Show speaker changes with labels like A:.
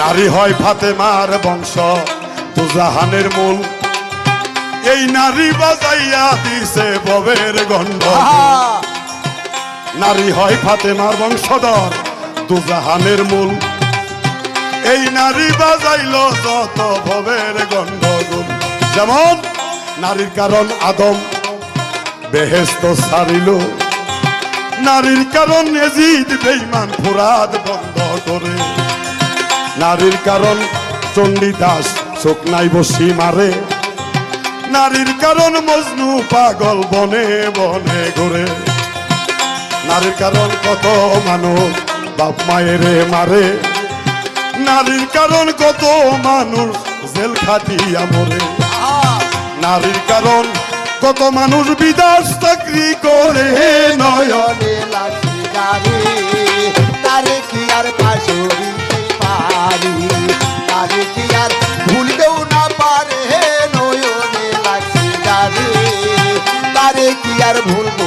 A: নারী হয় ফাতেমার বংশ দুজাহানের মূল। এই নারী বাজাইয়া দিছে ববের গন্ধ নারী হয় ফাতেমার বংশধর দুজাহানের মূল। এই নারী বাজাইল যত ভবের গণ্ডগোল। যেমন নারীর কারণ আদম বেহেস্ত সারিল নারীর কারণ এজিদ বেইমান ফুরাদ বন্ধ করে। নারীর কারণ চণ্ডীদাস চোখ নাই বসি মারে। নারীর কারণ মজনু পাগল বনে বনে ঘুরে। নারীর কারণ কত মানুষ বাপ মায়েরে মারে। নারীর কারণ কত মানুষ জেল খাটিয়া মরে। নারীর কারণ কত মানুষ বিদাস চাকরি করে নয়
B: নয়নে লাঠি গাড়ি। তারে কি আর পারি তারে কি আর না কি আর ভুলবো?